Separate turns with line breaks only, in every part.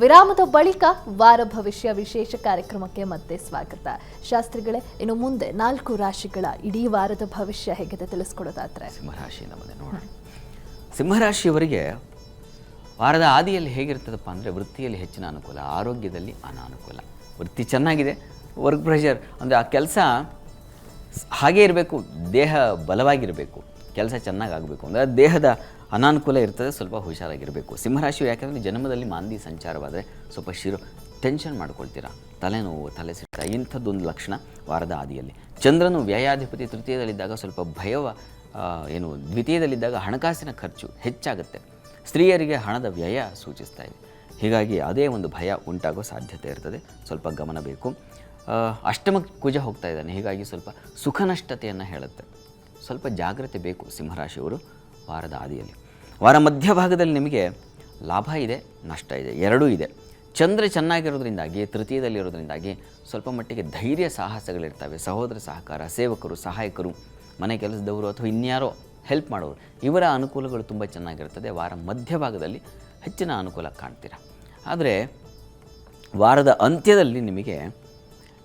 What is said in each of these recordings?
ವಿರಾಮದ ಬಳಿಕ ವಾರ ಭವಿಷ್ಯ ವಿಶೇಷ ಕಾರ್ಯಕ್ರಮಕ್ಕೆ ಮತ್ತೆ ಸ್ವಾಗತ. ಶಾಸ್ತ್ರಿಗಳೇ, ಇನ್ನು ಮುಂದೆ ನಾಲ್ಕು ರಾಶಿಗಳ ಇಡೀ ವಾರದ ಭವಿಷ್ಯ ಹೇಗಿದೆ ತಿಳಿಸ್ಕೊಡೋದಾದ್ರೆ?
ಸಿಂಹರಾಶಿ ಬಂದೆ ನೋಡೋಣ ಸಿಂಹರಾಶಿಯವರಿಗೆ ವಾರದ ಆದಿಯಲ್ಲಿ ಹೇಗಿರ್ತದಪ್ಪ ಅಂದರೆ ವೃತ್ತಿಯಲ್ಲಿ ಹೆಚ್ಚಿನ ಅನುಕೂಲ, ಆರೋಗ್ಯದಲ್ಲಿ ಅನಾನುಕೂಲ. ವೃತ್ತಿ ಚೆನ್ನಾಗಿದೆ ವರ್ಕ್ ಪ್ರೆಷರ್ ಅಂದರೆ ಆ ಕೆಲಸ ಹಾಗೇ ಇರಬೇಕು, ದೇಹ ಬಲವಾಗಿರಬೇಕು. ಕೆಲಸ ಚೆನ್ನಾಗಿ ಆಗಬೇಕು. ಅಂದರೆ ದೇಹದ ಅನಾನುಕೂಲ ಇರ್ತದೆ, ಸ್ವಲ್ಪ ಹುಷಾರಾಗಿರಬೇಕು. ಸಿಂಹರಾಶಿ ಯಾಕಂದರೆ ಜನ್ಮದಲ್ಲಿ ಮಾಂದಿ ಸಂಚಾರವಾದರೆ ಸ್ವಲ್ಪ ಶಿರು ಟೆನ್ಷನ್ ಮಾಡ್ಕೊಳ್ತೀರಾ. ತಲೆನೋವು, ತಲೆ ಸಿಟ್ಟ ಇಂಥದ್ದೊಂದು ಲಕ್ಷಣ ವಾರದ ಆದಿಯಲ್ಲಿ ಚಂದ್ರನು ವ್ಯಯಾಧಿಪತಿ ತೃತೀಯದಲ್ಲಿದ್ದಾಗ ಸ್ವಲ್ಪ ಭಯವ ಏನು, ದ್ವಿತೀಯದಲ್ಲಿದ್ದಾಗ ಹಣಕಾಸಿನ ಖರ್ಚು ಹೆಚ್ಚಾಗುತ್ತೆ. ಸ್ತ್ರೀಯರಿಗೆ ಹಣದ ವ್ಯಯ ಸೂಚಿಸ್ತಾ ಇದೆ. ಹೀಗಾಗಿ ಅದೇ ಒಂದು ಭಯ ಉಂಟಾಗೋ ಸಾಧ್ಯತೆ ಇರ್ತದೆ. ಸ್ವಲ್ಪ ಗಮನ ಬೇಕು. ಅಷ್ಟಮ ಕುಜ ಹೋಗ್ತಾ ಇದ್ದಾನೆ. ಹೀಗಾಗಿ ಸ್ವಲ್ಪ ಸುಖನಷ್ಟತೆಯನ್ನು ಹೇಳುತ್ತೆ. ಸ್ವಲ್ಪ ಜಾಗ್ರತೆ ಬೇಕು ಸಿಂಹರಾಶಿಯವರು ವಾರದ ಆದಿಯಲ್ಲಿ. ವಾರ ಮಧ್ಯಭಾಗದಲ್ಲಿ ನಿಮಗೆ ಲಾಭ ಇದೆ, ನಷ್ಟ ಇದೆ, ಎರಡೂ ಇದೆ. ಚಂದ್ರ ಚೆನ್ನಾಗಿರೋದ್ರಿಂದಾಗಿ, ತೃತೀಯದಲ್ಲಿರೋದ್ರಿಂದಾಗಿ ಸ್ವಲ್ಪ ಮಟ್ಟಿಗೆ ಧೈರ್ಯ ಸಾಹಸಗಳಿರ್ತವೆ. ಸಹೋದರ ಸಹಕಾರ, ಸೇವಕರು, ಸಹಾಯಕರು, ಮನೆ ಕೆಲಸದವರು ಅಥವಾ ಇನ್ಯಾರೋ ಹೆಲ್ಪ್ ಮಾಡೋರು, ಇವರ ಅನುಕೂಲಗಳು ತುಂಬ ಚೆನ್ನಾಗಿರ್ತದೆ. ವಾರ ಮಧ್ಯಭಾಗದಲ್ಲಿ ಹೆಚ್ಚಿನ ಅನುಕೂಲ ಕಾಣ್ತೀರ. ಆದರೆ ವಾರದ ಅಂತ್ಯದಲ್ಲಿ ನಿಮಗೆ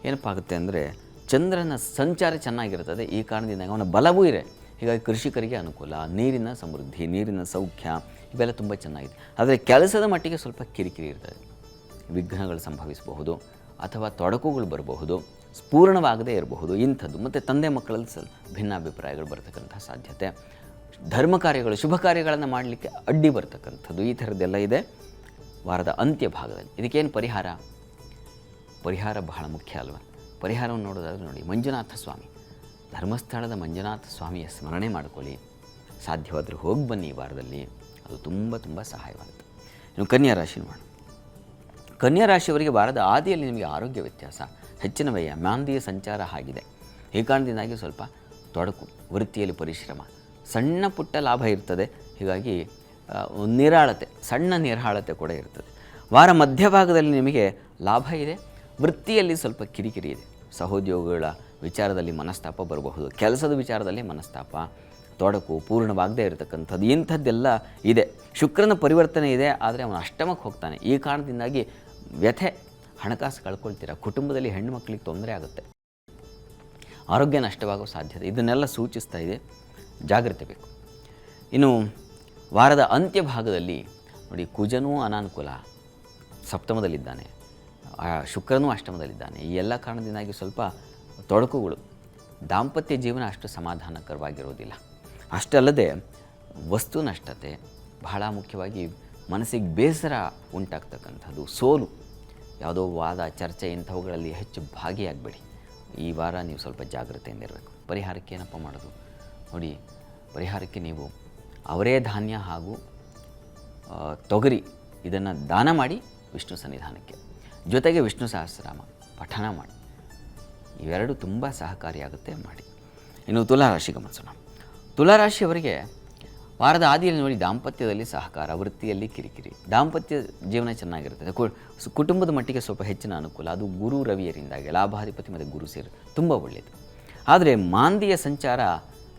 ಏನಪ್ಪಾಗುತ್ತೆ ಅಂದರೆ ಚಂದ್ರನ ಸಂಚಾರ ಚೆನ್ನಾಗಿರ್ತದೆ ಈ ಕಾರಣದಿಂದ ಅವನ ಬಲವೂ ಇದೆ. ಹೀಗಾಗಿ ಕೃಷಿಕರಿಗೆ ಅನುಕೂಲ, ನೀರಿನ ಸಮೃದ್ಧಿ, ನೀರಿನ ಸೌಖ್ಯ ಇವೆಲ್ಲ ತುಂಬ ಚೆನ್ನಾಗಿದೆ. ಆದರೆ ಕೆಲಸದ ಮಟ್ಟಿಗೆ ಸ್ವಲ್ಪ ಕಿರಿಕಿರಿ ಇರ್ತದೆ. ವಿಘ್ನಗಳು ಸಂಭವಿಸಬಹುದು ಅಥವಾ ತೊಡಕುಗಳು ಬರಬಹುದು, ಸ್ಫೂರ್ಣವಾಗದೇ ಇರಬಹುದು, ಇಂಥದ್ದು. ಮತ್ತು ತಂದೆ ಮಕ್ಕಳಲ್ಲಿ ಸ್ವಲ್ಪ ಭಿನ್ನಾಭಿಪ್ರಾಯಗಳು ಬರ್ತಕ್ಕಂಥ ಸಾಧ್ಯತೆ. ಧರ್ಮ ಕಾರ್ಯಗಳು, ಶುಭ ಕಾರ್ಯಗಳನ್ನು ಮಾಡಲಿಕ್ಕೆ ಅಡ್ಡಿ ಬರ್ತಕ್ಕಂಥದ್ದು. ಈ ಥರದ್ದೆಲ್ಲ ಇದೆ. ವಾರದ ಅಂತ್ಯ ಭಾಗದಲ್ಲಿ. ಇದಕ್ಕೇನು ಪರಿಹಾರ? ಪರಿಹಾರ ಬಹಳ ಮುಖ್ಯ ಅಲ್ವಾ? ಪರಿಹಾರವನ್ನು ನೋಡೋದಾದ್ರೆ ನೋಡಿ, ಮಂಜುನಾಥ ಸ್ವಾಮಿ. ಧರ್ಮಸ್ಥಳದ ಮಂಜುನಾಥ ಸ್ವಾಮಿಯ ಸ್ಮರಣೆ ಮಾಡ್ಕೊಳ್ಳಿ. ಸಾಧ್ಯವಾದರೆ ಹೋಗಿ ಬನ್ನಿ ಈ ವಾರದಲ್ಲಿ. ಅದು ತುಂಬ ತುಂಬ ಸಹಾಯವಾಗುತ್ತೆ. ಇನ್ನು ಕನ್ಯಾ ರಾಶಿ ಮಾಡಿ ಕನ್ಯಾ ರಾಶಿಯವರಿಗೆ ವಾರದ ಆದಿಯಲ್ಲಿ ನಿಮಗೆ ಆರೋಗ್ಯ ವ್ಯತ್ಯಾಸ. ಹೆಚ್ಚಿನ ವ್ಯಯ, ಮಾಂದಿಯ ಸಂಚಾರ ಆಗಿದೆ. ಈ ಕಾರಣದಿಂದಾಗಿ ಸ್ವಲ್ಪ ತೊಡಕು, ವೃತ್ತಿಯಲ್ಲಿ ಪರಿಶ್ರಮ. ಸಣ್ಣ ಪುಟ್ಟ ಲಾಭ ಇರ್ತದೆ. ಹೀಗಾಗಿ ನಿರಾಳತೆ, ಸಣ್ಣ ನಿರಾಳತೆ ಕೂಡ ಇರ್ತದೆ. ವಾರ ಮಧ್ಯಭಾಗದಲ್ಲಿ ನಿಮಗೆ ಲಾಭ ಇದೆ. ವೃತ್ತಿಯಲ್ಲಿ ಸ್ವಲ್ಪ ಕಿರಿಕಿರಿ ಇದೆ. ಸಹೋದ್ಯೋಗಿಗಳ ವಿಚಾರದಲ್ಲಿ ಮನಸ್ತಾಪ ಬರಬಹುದು. ಕೆಲಸದ ವಿಚಾರದಲ್ಲಿ ಮನಸ್ತಾಪ, ತೊಡಕು ಪೂರ್ಣವಾಗದೇ ಇರತಕ್ಕಂಥದ್ದು, ಇಂಥದ್ದೆಲ್ಲ ಇದೆ. ಶುಕ್ರನ ಪರಿವರ್ತನೆ ಇದೆ, ಆದರೆ ಅವನು ಅಷ್ಟಮಕ್ಕೆ ಹೋಗ್ತಾನೆ. ಈ ಕಾರಣದಿಂದಾಗಿ ವ್ಯಥೆ, ಹಣಕಾಸು ಕಳ್ಕೊಳ್ತೀರ? ಕುಟುಂಬದಲ್ಲಿ ಹೆಣ್ಣು ಮಕ್ಕಳಿಗೆ ತೊಂದರೆ ಆಗುತ್ತೆ. ಆರೋಗ್ಯ ನಷ್ಟವಾಗೋ ಸಾಧ್ಯತೆ, ಇದನ್ನೆಲ್ಲ ಸೂಚಿಸ್ತಾ ಇದೆ. ಜಾಗ್ರತೆ ಬೇಕು. ಇನ್ನು ವಾರದ ಅಂತ್ಯ ಭಾಗದಲ್ಲಿ ನೋಡಿ, ಕುಜನೂ ಅನಾನುಕೂಲ ಸಪ್ತಮದಲ್ಲಿದ್ದಾನೆ. ಶುಕ್ರನೂ ಅಷ್ಟಮದಲ್ಲಿದ್ದಾನೆ. ಈ ಎಲ್ಲ ಕಾರಣದಿಂದಾಗಿ ಸ್ವಲ್ಪ ತೊಡಕುಗಳು, ದಾಂಪತ್ಯ ಜೀವನ ಅಷ್ಟು ಸಮಾಧಾನಕರವಾಗಿರೋದಿಲ್ಲ ಅಷ್ಟಲ್ಲದೆ ವಸ್ತು ನಷ್ಟತೆ ಬಹಳ ಮುಖ್ಯವಾಗಿ ಮನಸ್ಸಿಗೆ ಬೇಸರ ಉಂಟಾಗ್ತಕ್ಕಂಥದ್ದು, ಸೋಲು. ಯಾವುದೋ ವಾದ, ಚರ್ಚೆ ಇಂಥವುಗಳಲ್ಲಿ ಹೆಚ್ಚು ಭಾಗಿಯಾಗಬೇಡಿ. ಈ ವಾರ ನೀವು ಸ್ವಲ್ಪ ಜಾಗ್ರತೆಯಿಂದ ಇರಬೇಕು. ಪರಿಹಾರಕ್ಕೆ ಏನಪ್ಪ ಮಾಡೋದು? ನೋಡಿ, ಪರಿಹಾರಕ್ಕೆ ನೀವು ಅವರೇ ಧಾನ್ಯ ಹಾಗೂ ತೊಗರಿ ಇದನ್ನು ದಾನ ಮಾಡಿ ವಿಷ್ಣು ಸನ್ನಿಧಾನಕ್ಕೆ. ಜೊತೆಗೆ ವಿಷ್ಣು ಸಹಸ್ರನಾಮ, ಪಠಣ ಮಾಡಿ. ಇವೆರಡು ತುಂಬ ಸಹಕಾರಿಯಾಗುತ್ತೆ ಮಾಡಿ. ಇನ್ನು ತುಲಾರಾಶಿ ಗಮನಿಸೋಣ ತುಲಾರಾಶಿಯವರಿಗೆ ವಾರದ ಆದಿಯಲ್ಲಿ ನೋಡಿ ದಾಂಪತ್ಯದಲ್ಲಿ ಸಹಕಾರ, ವೃತ್ತಿಯಲ್ಲಿ ಕಿರಿಕಿರಿ. ದಾಂಪತ್ಯ ಜೀವನ ಚೆನ್ನಾಗಿರ್ತದೆ ಕುಟುಂಬದ ಮಟ್ಟಿಗೆ ಸ್ವಲ್ಪ ಹೆಚ್ಚಿನ ಅನುಕೂಲ. ಅದು ಗುರು ರವಿಯರಿಂದಾಗಿ, ಲಾಭಾಧಿಪತಿ ಮತ್ತು ಗುರು ಸೇರಿ ತುಂಬ ಒಳ್ಳೆಯದು ಆದರೆ ಮಾಂದಿಯ ಸಂಚಾರ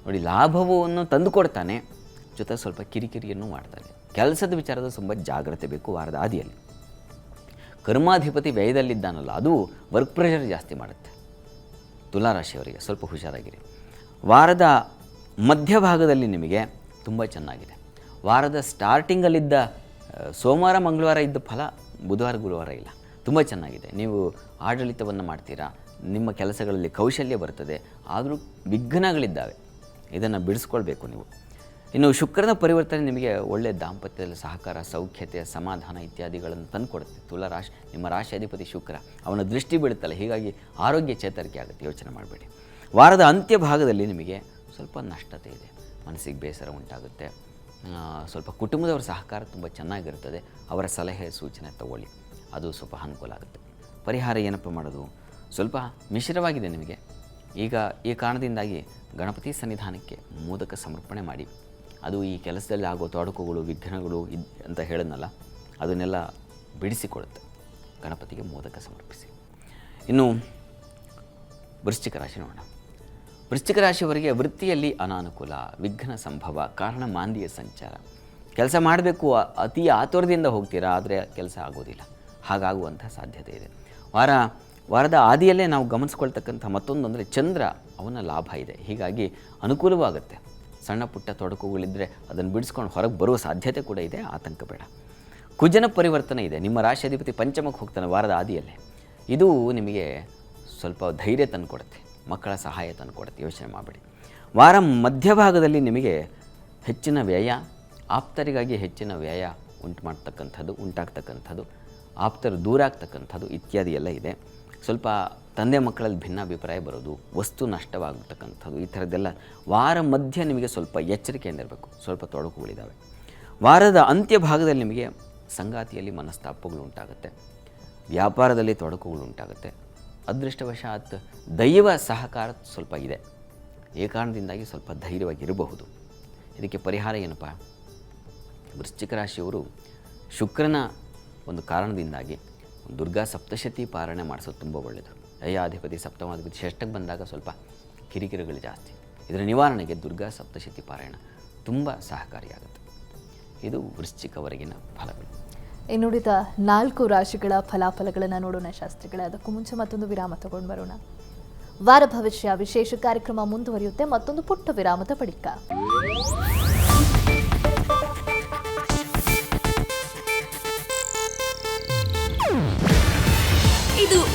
ನೋಡಿ ಲಾಭವನ್ನು ತಂದುಕೊಡ್ತಾನೆ, ಜೊತೆ ಸ್ವಲ್ಪ ಕಿರಿಕಿರಿಯನ್ನು ಮಾಡ್ತಾನೆ. ಕೆಲಸದ ವಿಚಾರದ ತುಂಬ ಜಾಗ್ರತೆ ಬೇಕು ವಾರದ ಆದಿಯಲ್ಲಿ. ಕರ್ಮಾಧಿಪತಿ ವ್ಯಯದಲ್ಲಿದ್ದಾನಲ್ಲ, ಅದು ವರ್ಕ್ ಪ್ರೆಷರ್ ಜಾಸ್ತಿ ಮಾಡುತ್ತೆ. ತುಲಾರಾಶಿಯವರಿಗೆ ಸ್ವಲ್ಪ ಹುಷಾರಾಗಿರಿ. ವಾರದ ಮಧ್ಯಭಾಗದಲ್ಲಿ ನಿಮಗೆ ತುಂಬ ಚೆನ್ನಾಗಿದೆ. ವಾರದ ಸ್ಟಾರ್ಟಿಂಗಲ್ಲಿದ್ದ ಸೋಮವಾರ, ಮಂಗಳವಾರ ಇದ್ದ ಫಲ ಬುಧವಾರ, ಗುರುವಾರ ಇಲ್ಲ. ತುಂಬ ಚೆನ್ನಾಗಿದೆ. ನೀವು ಆಡಳಿತವನ್ನು ಮಾಡ್ತೀರಾ, ನಿಮ್ಮ ಕೆಲಸಗಳಲ್ಲಿ ಕೌಶಲ್ಯ ಬರ್ತದೆ, ಆದರೂ ವಿಘ್ನಗಳಿದ್ದಾವೆ. ಇದನ್ನು ಬಿಡಿಸ್ಕೊಳ್ಬೇಕು ನೀವು. ಇನ್ನು ಶುಕ್ರನ ಪರಿವರ್ತನೆ ನಿಮಗೆ ಒಳ್ಳೆಯ ದಾಂಪತ್ಯದಲ್ಲಿ ಸಹಕಾರ, ಸೌಖ್ಯತೆ, ಸಮಾಧಾನ ಇತ್ಯಾದಿಗಳನ್ನು ತಂದುಕೊಡುತ್ತೆ ತುಲಾ ರಾಶಿ, ನಿಮ್ಮ ರಾಶಿ ಅಧಿಪತಿ ಶುಕ್ರ, ಅವನ ದೃಷ್ಟಿ ಬೀಳುತ್ತಲ್ಲ, ಹೀಗಾಗಿ ಆರೋಗ್ಯ ಚೇತರಿಕೆ ಆಗುತ್ತೆ. ಯೋಚನೆ ಮಾಡಬೇಡಿ. ವಾರದ ಅಂತ್ಯ ಭಾಗದಲ್ಲಿ ನಿಮಗೆ ಸ್ವಲ್ಪ ನಷ್ಟತೆ ಇದೆ. ಮನಸ್ಸಿಗೆ ಬೇಸರ ಉಂಟಾಗುತ್ತೆ. ಸ್ವಲ್ಪ ಕುಟುಂಬದವರ ಸಹಕಾರ ತುಂಬ ಚೆನ್ನಾಗಿರುತ್ತದೆ. ಅವರ ಸಲಹೆ, ಸೂಚನೆ ತಗೊಳ್ಳಿ. ಅದು ಸ್ವಲ್ಪ ಅನುಕೂಲ ಆಗುತ್ತೆ. ಪರಿಹಾರ ಏನಪ್ಪ ಮಾಡೋದು? ಸ್ವಲ್ಪ ಮಿಶ್ರವಾಗಿದೆ ನಿಮಗೆ. ಈಗ ಈ ಕಾರಣದಿಂದಾಗಿ ಗಣಪತಿ ಸನ್ನಿಧಾನಕ್ಕೆ ಮೋದಕ ಸಮರ್ಪಣೆ ಮಾಡಿ. ಅದು ಈ ಕೆಲಸದಲ್ಲಿ ಆಗೋ ತೊಡಕುಗಳು, ವಿಘ್ನಗಳು ಇದ್ ಅಂತ ಹೇಳಿದ್ನಲ್ಲ, ಅದನ್ನೆಲ್ಲ ಬಿಡಿಸಿಕೊಳ್ಳುತ್ತೆ ಗಣಪತಿಗೆ ಮೋದಕ ಸಮರ್ಪಿಸಿ. ಇನ್ನು ವೃಶ್ಚಿಕ ರಾಶಿ ನೋಡೋಣ. ವೃಶ್ಚಿಕ ರಾಶಿಯವರಿಗೆ ವೃತ್ತಿಯಲ್ಲಿ ಅನಾನುಕೂಲ, ವಿಘ್ನ ಸಂಭವ, ಕಾರಣ ಮಾಂದಿಯ ಸಂಚಾರ. ಕೆಲಸ ಮಾಡಬೇಕು ಅತಿ ಆತುರದಿಂದ ಹೋಗ್ತೀರಾ, ಆದರೆ ಕೆಲಸ ಆಗೋದಿಲ್ಲ. ಹಾಗಾಗುವಂಥ ಸಾಧ್ಯತೆ ಇದೆ. ವಾರ, ವಾರದ ಆದಿಯಲ್ಲೇ ನಾವು ಗಮನಿಸ್ಕೊಳ್ತಕ್ಕಂಥ ಮತ್ತೊಂದು ಅಂದರೆ ಚಂದ್ರ, ಅವನ ಲಾಭ ಇದೆ. ಹೀಗಾಗಿ ಅನುಕೂಲವಾಗುತ್ತೆ. ಸಣ್ಣ ಪುಟ್ಟ ತೊಡಕುಗಳಿದ್ದರೆ ಅದನ್ನು ಬಿಡಿಸ್ಕೊಂಡು ಹೊರಗೆ ಬರುವ ಸಾಧ್ಯತೆ ಕೂಡ ಇದೆ, ಆತಂಕ ಬೇಡ. ಕುಜನ ಪರಿವರ್ತನೆ ಇದೆ. ನಿಮ್ಮ ರಾಶಿಯಾಧಿಪತಿ ಪಂಚಮಕ್ಕೆ ಹೋಗ್ತಾನೆ ವಾರದ ಆದಿಯಲ್ಲೇ. ಇದು ನಿಮಗೆ ಸ್ವಲ್ಪ ಧೈರ್ಯ ತಂದುಕೊಡುತ್ತೆ ಮಕ್ಕಳ ಸಹಾಯ ತಂದು ಕೊಡುತ್ತೆ. ಯೋಚನೆ ಮಾಡಬೇಡಿ. ವಾರ ಮಧ್ಯಭಾಗದಲ್ಲಿ ನಿಮಗೆ ಹೆಚ್ಚಿನ ವ್ಯಯ, ಆಪ್ತರಿಗಾಗಿ ಹೆಚ್ಚಿನ ವ್ಯಯ ಉಂಟು ಮಾಡ್ತಕ್ಕಂಥದ್ದು, ಉಂಟಾಗ್ತಕ್ಕಂಥದ್ದು, ಆಪ್ತರು ದೂರ ಆಗ್ತಕ್ಕಂಥದ್ದು ಇತ್ಯಾದಿ ಎಲ್ಲ ಇದೆ. ಸ್ವಲ್ಪ ತಂದೆ ಮಕ್ಕಳಲ್ಲಿ ಭಿನ್ನಾಭಿಪ್ರಾಯ ಬರೋದು, ವಸ್ತು ನಷ್ಟವಾಗತಕ್ಕಂಥದ್ದು, ಈ ಥರದ್ದೆಲ್ಲ ವಾರ ಮಧ್ಯ ನಿಮಗೆ ಸ್ವಲ್ಪ ಎಚ್ಚರಿಕೆಯಿಂದ ಇರಬೇಕು ಸ್ವಲ್ಪ ತೊಡಕುಗಳಿದ್ದಾವೆ. ವಾರದ ಅಂತ್ಯ ಭಾಗದಲ್ಲಿ ನಿಮಗೆ ಸಂಗಾತಿಯಲ್ಲಿ ಮನಸ್ತಾಪಗಳು ಉಂಟಾಗುತ್ತೆ ವ್ಯಾಪಾರದಲ್ಲಿ ತೊಡಕುಗಳು ಉಂಟಾಗುತ್ತೆ ಅದೃಷ್ಟವಶಾತ್ ದೈವ ಸಹಕಾರ ಸ್ವಲ್ಪ ಇದೆ, ಈ ಕಾರಣದಿಂದಾಗಿ ಸ್ವಲ್ಪ ಧೈರ್ಯವಾಗಿರಬಹುದು. ಇದಕ್ಕೆ ಪರಿಹಾರ ಏನಪ್ಪ? ವೃಶ್ಚಿಕ ರಾಶಿಯವರು ಶುಕ್ರನ ಒಂದು ಕಾರಣದಿಂದಾಗಿ ದುರ್ಗಾ ಸಪ್ತಶತಿ ಪಾರಾಯಣ ಮಾಡಿಸೋದು ತುಂಬ ಒಳ್ಳೆಯದು ಅಯ್ಯಾಧಿಪತಿ ಸಪ್ತಮಾಧಿಪತಿ ಷಷ್ಟಕ್ಕೆ ಬಂದಾಗ ಸ್ವಲ್ಪ ಕಿರಿಕಿರಿಗಳು ಜಾಸ್ತಿ. ಇದರ ನಿವಾರಣೆಗೆ ದುರ್ಗಾ ಸಪ್ತಶತಿ ಪಾರಾಯಣ ತುಂಬ ಸಹಕಾರಿಯಾಗುತ್ತೆ. ಇದು ವೃಶ್ಚಿಕವರೆಗಿನ ಫಲಗಳು.
ಇನ್ನುಳಿದ ನಾಲ್ಕು ರಾಶಿಗಳ ಫಲಾಫಲಗಳನ್ನು ನೋಡೋಣ ಶಾಸ್ತ್ರಿಗಳೇ. ಅದಕ್ಕೂ ಮುಂಚೆ ಮತ್ತೊಂದು ವಿರಾಮ ತಗೊಂಡು ಬರೋಣ. ವಾರ ಭವಿಷ್ಯ ವಿಶೇಷ ಕಾರ್ಯಕ್ರಮ ಮುಂದುವರಿಯುತ್ತೆ. ಮತ್ತೊಂದು ಪುಟ್ಟ ವಿರಾಮದ ಬಳಿಕ.